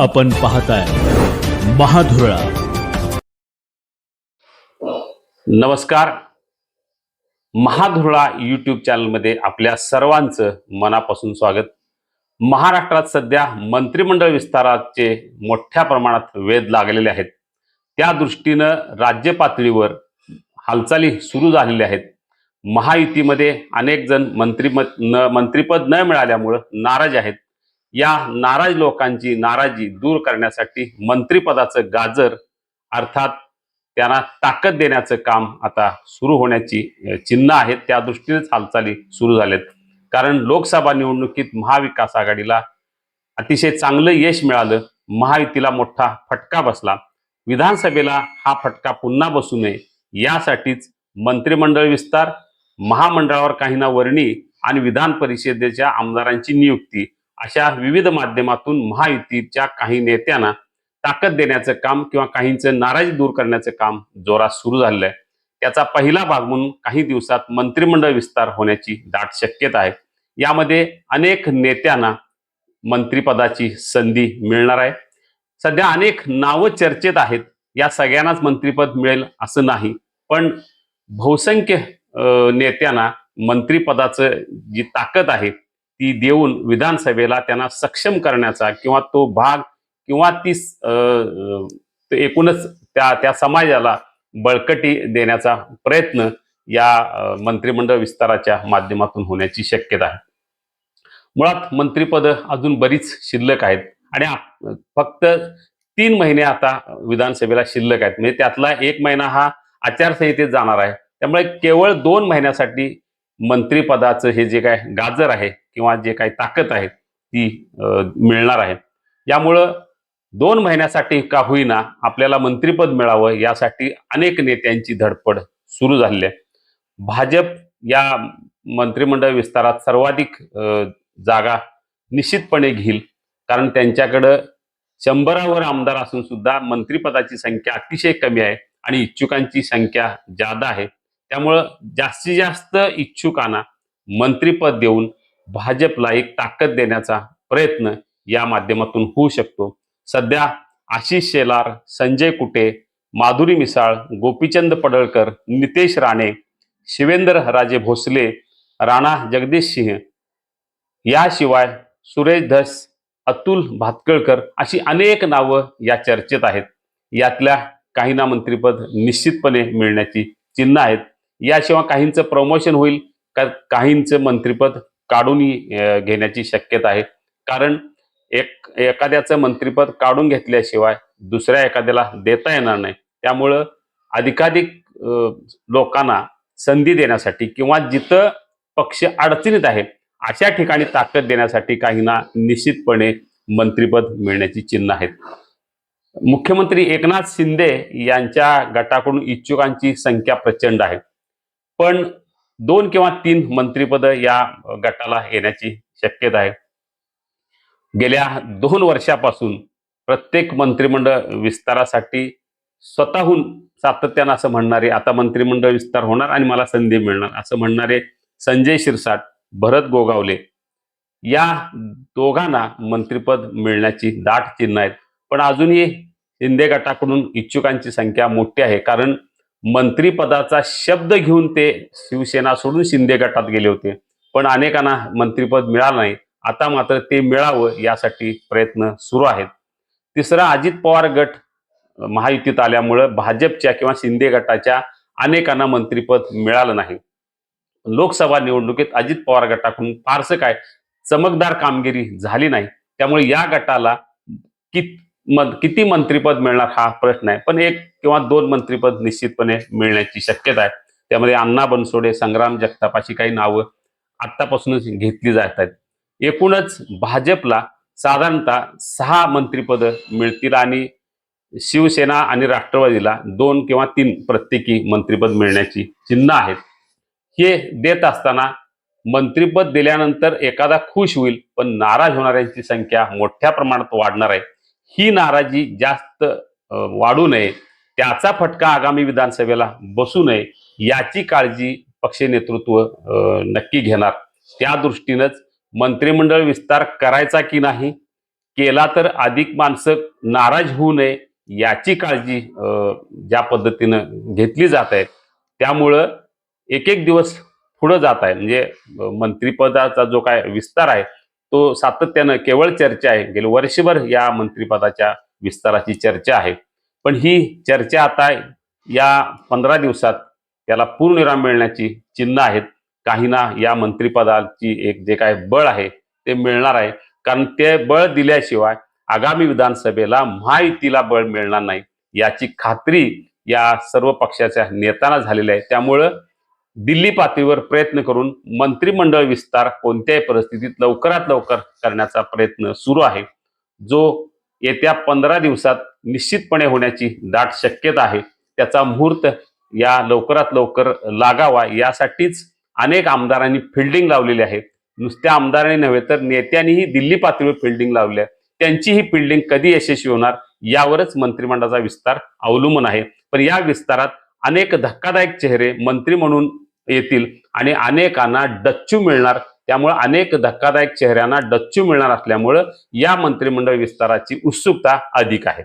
आपण पाहताय महाधुरा नमस्कार. महाधुळा यूट्यूब चॅनलमध्ये आपल्या सर्वांचं मनापासून स्वागत. महाराष्ट्रात सध्या मंत्रिमंडळ विस्ताराचे मोठ्या प्रमाणात वेध लागलेले आहेत. त्या दृष्टीनं राज्य पातळीवर हालचाली सुरू झालेल्या आहेत. महायुतीमध्ये अनेक जण मंत्रिमत न मंत्रिपद न मिळाल्यामुळं नाराज आहेत. या नाराज लोकांची नाराजी दूर करण्यासाठी मंत्रिपदाचं गाजर अर्थात त्यांना ताकद देण्याचं काम आता सुरू होण्याची चिन्ह आहेत. त्या दृष्टीनेच हालचाली सुरू झाल्यात कारण लोकसभा निवडणुकीत महाविकास आघाडीला अतिशय चांगलं यश मिळालं. महायुतीला मोठा फटका बसला. विधानसभेला हा फटका पुन्हा बसू नये यासाठीच मंत्रिमंडळ विस्तार महामंडळावर काहींना वर्णी आणि विधान परिषदेच्या आमदारांची नियुक्ती अशा विविध माध्यमातून महायुतीच्या काही नेत्यांना ताकद देण्याचं काम किंवा काहींचं नाराजी दूर करण्याचं काम जोरात सुरू झालेलं आहे त्याचा पहिला भाग म्हणून काही दिवसात मंत्रिमंडळ विस्तार होण्याची दाट शक्यता आहे. यामध्ये अनेक नेत्यांना मंत्रिपदाची संधी मिळणार आहे. सध्या अनेक नावं चर्चेत आहेत. या सगळ्यांनाच मंत्रिपद मिळेल असं नाही. पण बहुसंख्य नेत्यांना मंत्रिपदाचं जी ताकद आहे ती देऊन विधानसभेला त्यांना सक्षम करण्याचा किंवा तो भाग किंवा ती अं, एकूणच त्या त्या समाजाला बळकटी देण्याचा प्रयत्न या मंत्रिमंडळ विस्ताराच्या माध्यमातून होण्याची शक्यता आहे. मुळात मंत्रिपद अजून बरीच शिल्लक आहेत आणि फक्त तीन महिने आता विधानसभेला शिल्लक आहेत. म्हणजे त्यातला एक महिना हा आचारसंहितेत जाणार आहे. त्यामुळे केवळ दोन महिन्यासाठी मंत्रिपदाचं हे जे काय गाजर आहे किंवा जे काही ताकद आहे ती मिळणार आहे. यामुळं दोन महिन्यासाठी का होईना आपल्याला मंत्रिपद मिळावं यासाठी अनेक नेत्यांची धडपड सुरू झालेली आहे. भाजप या मंत्रिमंडळ विस्तारात सर्वाधिक जागा निश्चितपणे घेईल. कारण त्यांच्याकडं शंभरावर आमदार असून सुद्धा मंत्रिपदाची संख्या अतिशय कमी आहे आणि इच्छुकांची संख्या जादा आहे. त्यामुळं जास्तीत जास्त इच्छुकांना मंत्रिपद देऊन भाजपला एक ताकद देण्याचा प्रयत्न या माध्यमातून होऊ शकतो. सध्या आशिष शेलार संजय कुटे माधुरी मिसाळ गोपीचंद पडळकर नितेश राणे शिवेंद्र राजे भोसले राणा जगदीश सिंह याशिवाय सुरेश धस अतुल भातकळकर अशी अनेक नावं या चर्चेत आहेत. यातल्या काहींना मंत्रिपद निश्चितपणे मिळण्याची चिन्ह आहेत. याशिवाय काहींचं प्रमोशन होईल का काहींचं मंत्रिपद काढूनही घेण्याची शक्यता आहे. कारण एक एखाद्याचं मंत्रिपद काढून घेतल्याशिवाय दुसऱ्या एखाद्याला देता येणार नाही. त्यामुळं अधिकाधिक लोकांना संधी देण्यासाठी किंवा जिथं पक्ष अडचणीत आहे अशा ठिकाणी ताकद देण्यासाठी काहींना निश्चितपणे मंत्रिपद मिळण्याची चिन्ह आहेत. मुख्यमंत्री एकनाथ शिंदे यांच्या गटाकडून इच्छुकांची संख्या प्रचंड आहे. पण दोन किंवा तीन मंत्रिपद या गटाला येण्याची शक्यता आहे. गेल्या दोन वर्षापासून प्रत्येक मंत्रिमंडळ विस्तारासाठी स्वतःहून सातत्यानं असं म्हणणारे आता मंत्रिमंडळ विस्तार होणार आणि मला संधी मिळणार असं म्हणणारे संजय शिरसाट भरत गोगावले या दोघांना मंत्रिपद मिळण्याची दाट चिन्ह आहेत. पण अजूनही शिंदे गटाकडून इच्छुकांची संख्या मोठी आहे. कारण मंत्रीपदाचा शब्द घेऊन ते शिवसेना सोडून शिंदे गटात गेले होते. पण अनेकांना मंत्रीपद मिळालं नाही. आता मात्र ते मिळावं यासाठी प्रयत्न सुरू आहेत. तिसरा अजित पवार गट महायुतीत आल्यामुळं भाजपच्या किंवा शिंदे गटाच्या अनेकांना मंत्रीपद मिळालं नाही. लोकसभा निवडणुकीत अजित पवार गटाकडून फारसं काय चमकदार कामगिरी झाली नाही. त्यामुळे या गटाला कित मं- किती मंत्रीपद मिळणार हा प्रश्न आहे. पण एक किंवा दोन मंत्रीपद निश्चितपणे मिळण्याची शक्यता आहे. त्यामध्ये अण्णा बनसोडे संग्राम जगताप अशी काही नावं आत्तापासूनच घेतली जात आहेत. एकूणच भाजपला साधारणतः सहा मंत्रिपद मिळतील आणि शिवसेना आणि राष्ट्रवादीला दोन किंवा तीन प्रत्येकी मंत्रिपद मिळण्याची चिन्ह आहेत. हे देत असताना मंत्रिपद दिल्यानंतर एखादा खुश होईल पण नाराज होणाऱ्यांची संख्या मोठ्या प्रमाणात वाढणार आहे. ही नाराजी जास्त वाढू नये. त्याचा फटका आगामी विधानसभेला बसू नये. याची काळजी पक्ष नेतृत्व नक्की घेणार. त्या दृष्टीनंच मंत्रिमंडळ विस्तार करायचा की नाही केला तर अधिक माणसं नाराज होऊ नये याची काळजी ज्या पद्धतीनं घेतली जात आहे. त्यामुळं एक एक दिवस पुढं जात आहे. म्हणजे मंत्रिपदाचा जो काय विस्तार आहे तो सातत्यानं केवळ चर्चा आहे. गेले वर्षभर या मंत्रिपदाच्या विस्ताराची चर्चा आहे. पण ही चर्चा आता या पंधरा दिवसात त्याला पूर्णविराम मिळण्याची चिन्ह आहेत. काहींना या मंत्रिपदाची एक जे काय बळ आहे ते मिळणार आहे. कारण ते बळ दिल्याशिवाय आगामी विधानसभेला महायुतीला बळ मिळणार नाही. याची खात्री या सर्व पक्षाच्या नेत्यांना झालेली आहे. त्यामुळं दिल्ली पातळीवर प्रयत्न करून मंत्रिमंडळ विस्तार कोणत्याही परिस्थितीत लवकरात लवकर करण्याचा प्रयत्न सुरू आहे. जो येत्या पंधरा दिवसात निश्चितपणे होण्याची दाट शक्यता आहे. त्याचा मुहूर्त या लवकरात लवकर लागावा यासाठीच अनेक आमदारांनी फिल्डिंग लावलेली आहे. नुसत्या आमदारांनी नव्हे तर नेत्यांनीही दिल्ली पातळीवर फिल्डिंग लावली आहे त्यांची ही फिल्डिंग कधी यशस्वी होणार यावरच मंत्रिमंडळाचा विस्तार अवलंबून आहे. पण या विस्तारात अनेक धक्कादायक चेहरे मंत्री म्हणून येतील आणि अनेकांना डच्चू मिळणार. त्यामुळे अनेक धक्कादायक चेहऱ्यांना डच्चू मिळणार असल्यामुळं या मंत्रिमंडळ विस्ताराची उत्सुकता अधिक आहे.